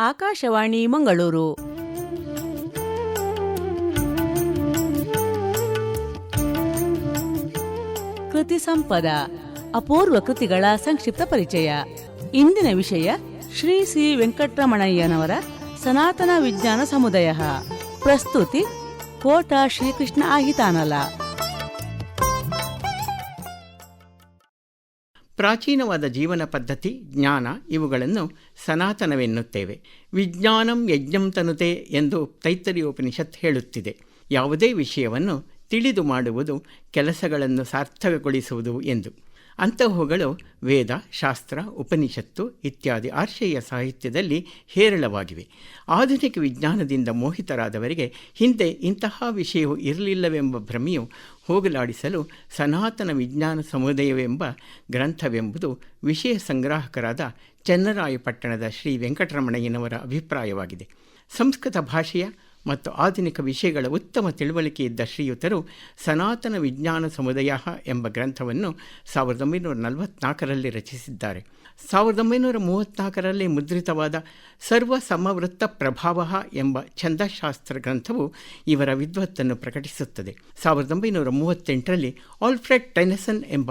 ಆಕಾಶವಾಣಿ ಮಂಗಳೂರು. ಕೃತಿ ಸಂಪದ, ಅಪೂರ್ವ ಕೃತಿಗಳ ಸಂಕ್ಷಿಪ್ತ ಪರಿಚಯ. ಇಂದಿನ ವಿಷಯ, ಶ್ರೀ ಸಿ ವೆಂಕಟರಮಣಯ್ಯನವರ ಸನಾತನ ವಿಜ್ಞಾನ ಸಮುದಾಯ. ಪ್ರಸ್ತುತಿ, ಕೋಟ ಶ್ರೀಕೃಷ್ಣ ಆಹಿತಾನಲ. ಪ್ರಾಚೀನವಾದ ಜೀವನ ಪದ್ಧತಿ, ಜ್ಞಾನ ಇವುಗಳನ್ನು ಸನಾತನವೆನ್ನುತ್ತೇವೆ. ವಿಜ್ಞಾನಂ ಯಜ್ಞಂ ತನುತೆ ಎಂದು ತೈತರಿಯೋಪನಿಷತ್ ಹೇಳುತ್ತಿದೆ. ಯಾವುದೇ ವಿಷಯವನ್ನು ತಿಳಿದು ಮಾಡುವುದು ಕೆಲಸಗಳನ್ನು ಸಾರ್ಥಕಗೊಳಿಸುವುದು ಎಂದು. ಅಂತಹವುಗಳು ವೇದ, ಶಾಸ್ತ್ರ, ಉಪನಿಷತ್ತು ಇತ್ಯಾದಿ ಆರ್ಷೇಯ ಸಾಹಿತ್ಯದಲ್ಲಿ ಹೇರಳವಾಗಿವೆ. ಆಧುನಿಕ ವಿಜ್ಞಾನದಿಂದ ಮೋಹಿತರಾದವರಿಗೆ ಹಿಂದೆ ಇಂತಹ ವಿಷಯವು ಇರಲಿಲ್ಲವೆಂಬ ಭ್ರಮೆಯು ಹೋಗಲಾಡಿಸಲು ಸನಾತನ ವಿಜ್ಞಾನ ಸಮುದಾಯವೆಂಬ ಗ್ರಂಥವೆಂಬುದು ವಿಷಯ ಸಂಗ್ರಾಹಕರಾದ ಚನ್ನರಾಯಪಟ್ಟಣದ ಶ್ರೀ ವೆಂಕಟರಮಣಯ್ಯನವರ ಅಭಿಪ್ರಾಯವಾಗಿದೆ. ಸಂಸ್ಕೃತ ಭಾಷೆಯ ಮತ್ತು ಆಧುನಿಕ ವಿಷಯಗಳ ಉತ್ತಮ ತಿಳುವಳಿಕೆ ಇದ್ದ ಶ್ರೀಯುತರು ಸನಾತನ ವಿಜ್ಞಾನ ಸಮುದಾಯ ಎಂಬ ಗ್ರಂಥವನ್ನು ಸಾವಿರದ ಒಂಬೈನೂರ ನಲವತ್ನಾಲ್ಕರಲ್ಲಿ ರಚಿಸಿದ್ದಾರೆ. ಸಾವಿರದ ಒಂಬೈನೂರ ಮೂವತ್ತ್ನಾಲ್ಕರಲ್ಲಿ ಮುದ್ರಿತವಾದ ಸರ್ವ ಸಮವೃತ್ತ ಪ್ರಭಾವ ಎಂಬ ಛಂದಶಾಸ್ತ್ರ ಗ್ರಂಥವು ಇವರ ವಿದ್ವತ್ತನ್ನು ಪ್ರಕಟಿಸುತ್ತದೆ. ಸಾವಿರದ ಒಂಬೈನೂರ ಮೂವತ್ತೆಂಟರಲ್ಲಿ ಆಲ್ಫ್ರೆಡ್ ಟೆನಸನ್ ಎಂಬ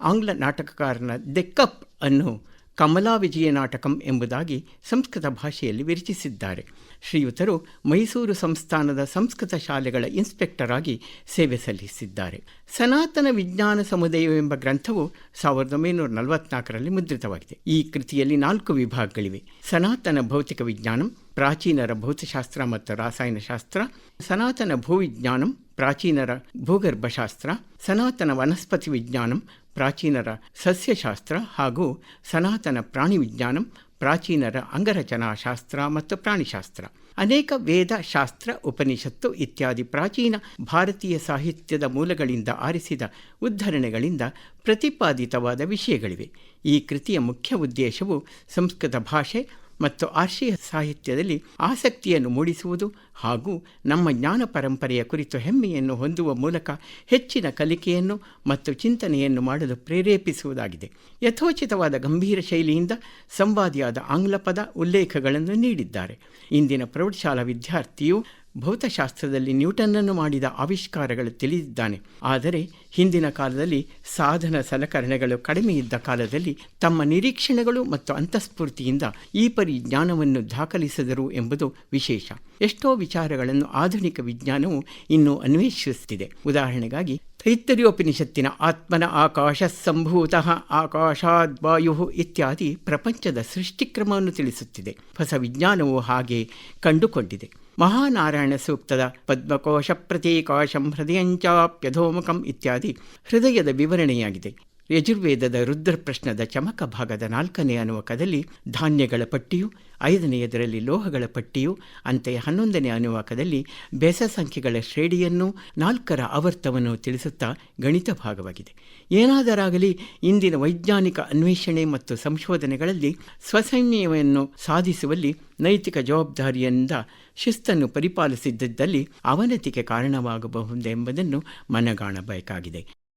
ಆಂಗ್ಲ ನಾಟಕಕಾರನ ದೆ ಕಪ್ ಅನ್ನು ಕಮಲಾ ವಿಜಯ ನಾಟಕಂ ಎಂಬುದಾಗಿ ಸಂಸ್ಕೃತ ಭಾಷೆಯಲ್ಲಿ ವಿರಚಿಸಿದ್ದಾರೆ. ಶ್ರೀಯುತರು ಮೈಸೂರು ಸಂಸ್ಥಾನದ ಸಂಸ್ಕೃತ ಶಾಲೆಗಳ ಇನ್ಸ್ಪೆಕ್ಟರ್ ಆಗಿ ಸೇವೆ ಸಲ್ಲಿಸಿದ್ದಾರೆ. ಸನಾತನ ವಿಜ್ಞಾನ ಸಮುದಾಯವೆಂಬ ಗ್ರಂಥವು ಸಾವಿರದ ಒಂಬೈನೂರ ನಲವತ್ನಾಲ್ಕರಲ್ಲಿ ಮುದ್ರಿತವಾಗಿದೆ. ಈ ಕೃತಿಯಲ್ಲಿ ನಾಲ್ಕು ವಿಭಾಗಗಳಿವೆ. ಸನಾತನ ಭೌತಿಕ ವಿಜ್ಞಾನಂ ಪ್ರಾಚೀನರ ಭೌತಶಾಸ್ತ್ರ ಮತ್ತು ರಾಸಾಯನಶಾಸ್ತ್ರ, ಸನಾತನ ಭೂವಿಜ್ಞಾನಂ ಪ್ರಾಚೀನರ ಭೂಗರ್ಭಶಾಸ್ತ್ರ, ಸನಾತನ ವನಸ್ಪತಿ ವಿಜ್ಞಾನಂ ಪ್ರಾಚೀನರ ಸಸ್ಯಶಾಸ್ತ್ರ ಹಾಗೂ ಸನಾತನ ಪ್ರಾಣಿ ವಿಜ್ಞಾನಂ ಪ್ರಾಚೀನರ ಅಂಗರಚನಾಶಾಸ್ತ್ರ ಮತ್ತು ಪ್ರಾಣಿಶಾಸ್ತ್ರ. ಅನೇಕ ವೇದ ಶಾಸ್ತ್ರ ಉಪನಿಷತ್ತು ಇತ್ಯಾದಿ ಪ್ರಾಚೀನ ಭಾರತೀಯ ಸಾಹಿತ್ಯದ ಮೂಲಗಳಿಂದ ಆರಿಸಿದ ಉದ್ಧರಣೆಗಳಿಂದ ಪ್ರತಿಪಾದಿತವಾದ ವಿಷಯಗಳಿವೆ. ಈ ಕೃತಿಯ ಮುಖ್ಯ ಉದ್ದೇಶವು ಸಂಸ್ಕೃತ ಭಾಷೆ ಮತ್ತು ಆಶಯ ಸಾಹಿತ್ಯದಲ್ಲಿ ಆಸಕ್ತಿಯನ್ನು ಮೂಡಿಸುವುದು ಹಾಗೂ ನಮ್ಮ ಜ್ಞಾನ ಪರಂಪರೆಯ ಕುರಿತು ಹೆಮ್ಮೆಯನ್ನು ಹೊಂದುವ ಮೂಲಕ ಹೆಚ್ಚಿನ ಕಲಿಕೆಯನ್ನು ಮತ್ತು ಚಿಂತನೆಯನ್ನು ಮಾಡಲು ಪ್ರೇರೇಪಿಸುವುದಾಗಿದೆ. ಯಥೋಚಿತವಾದ ಗಂಭೀರ ಶೈಲಿಯಿಂದ ಸಂವಾದಿಯಾದ ಆಂಗ್ಲ ಪದ ಉಲ್ಲೇಖಗಳನ್ನು ನೀಡಿದ್ದಾರೆ. ಇಂದಿನ ಪ್ರೌಢಶಾಲಾ ವಿದ್ಯಾರ್ಥಿಯು ಭೌತಶಾಸ್ತ್ರದಲ್ಲಿ ನ್ಯೂಟನ್ನನ್ನು ಮಾಡಿದ ಆವಿಷ್ಕಾರಗಳು ತಿಳಿದಿದ್ದಾನೆ. ಆದರೆ ಹಿಂದಿನ ಕಾಲದಲ್ಲಿ ಸಾಧನ ಸಲಕರಣೆಗಳು ಕಡಿಮೆ ಇದ್ದ ಕಾಲದಲ್ಲಿ ತಮ್ಮ ನಿರೀಕ್ಷಣೆಗಳು ಮತ್ತು ಅಂತಃಸ್ಫೂರ್ತಿಯಿಂದ ಈ ಪರಿ ಜ್ಞಾನವನ್ನು ದಾಖಲಿಸಿದರು ಎಂಬುದು ವಿಶೇಷ. ಎಷ್ಟೋ ವಿಚಾರಗಳನ್ನು ಆಧುನಿಕ ವಿಜ್ಞಾನವು ಇನ್ನೂ ಅನ್ವೇಷಿಸುತ್ತಿದೆ. ಉದಾಹರಣೆಗಾಗಿ, ತೈತ್ತರಿಯೋಪನಿಷತ್ತಿನ ಆತ್ಮನ ಆಕಾಶ ಸಂಭೂತ ಆಕಾಶಾದ್ ವಾಯು ಇತ್ಯಾದಿ ಪ್ರಪಂಚದ ಸೃಷ್ಟಿಕ್ರಮವನ್ನು ತಿಳಿಸುತ್ತಿದೆ. ಹೊಸ ವಿಜ್ಞಾನವು ಹಾಗೆ ಕಂಡುಕೊಂಡಿದೆ. ಮಹಾನಾರಾಯಣ ಸೂಕ್ತದ ಪದ್ಮಕೋಶ ಪ್ರತೀಕಾಶಂ ಹೃದಯಂಚಾಪ್ಯಧೋಮುಖಂ ಇತ್ಯಾದಿ. ಹೃದಯದ ವಿವರಣೆಯಾಗಿದೆ. ಯಜುರ್ವೇದದ ರುದ್ರಪ್ರಶ್ನದ ಚಮಕ ಭಾಗದ ನಾಲ್ಕನೇ ಅನುವಾಕದಲ್ಲಿ ಧಾನ್ಯಗಳ ಪಟ್ಟಿಯು, ಐದನೆಯದರಲ್ಲಿ ಲೋಹಗಳ ಪಟ್ಟಿಯು, ಅಂತೆಯೇ ಹನ್ನೊಂದನೇ ಅನುವಾಕದಲ್ಲಿ ಬೆಸ ಸಂಖ್ಯೆಗಳ ಶ್ರೇಣಿಯನ್ನು, ನಾಲ್ಕರ ಆವರ್ತವನ್ನು ತಿಳಿಸುತ್ತಾ ಗಣಿತ ಭಾಗವಾಗಿದೆ. ಏನಾದರಾಗಲಿ ಇಂದಿನ ವೈಜ್ಞಾನಿಕ ಅನ್ವೇಷಣೆ ಮತ್ತು ಸಂಶೋಧನೆಗಳಲ್ಲಿ ಸ್ವಸೈನ್ಯವನ್ನು ಸಾಧಿಸುವಲ್ಲಿ ನೈತಿಕ ಜವಾಬ್ದಾರಿಯಿಂದ ಶಿಸ್ತನ್ನು ಪರಿಪಾಲಿಸಿದ್ದಲ್ಲಿ ಅವನತಿಗೆ ಕಾರಣವಾಗಬಹುದೆಂಬುದನ್ನು ಮನಗಾಣಬೇಕಾಗಿದೆ.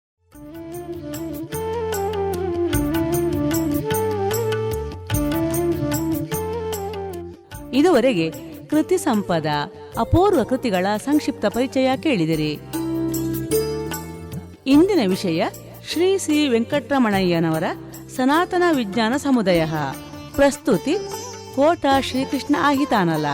ಇದುವರೆಗೆ ಕೃತಿ ಸಂಪದ, ಅಪೂರ್ವ ಕೃತಿಗಳ ಸಂಕ್ಷಿಪ್ತ ಪರಿಚಯ ಕೇಳಿದಿರಿ. ಇಂದಿನ ವಿಷಯ ಶ್ರೀ ಶ್ರೀ ವೆಂಕಟರಮಣಯ್ಯನವರ ಸನಾತನ ವಿಜ್ಞಾನ ಸಮುದಾಯ. ಪ್ರಸ್ತುತಿ ಕೋಟ ಶ್ರೀಕೃಷ್ಣ ಆಹಿತಾನಲ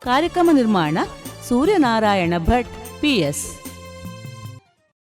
ಕಾರ್ಯಕ್ರಮ ನಿರ್ಮಾಣ ಸೂರ್ಯನಾರಾಯಣ ಭಟ್ ಪಿಎಸ್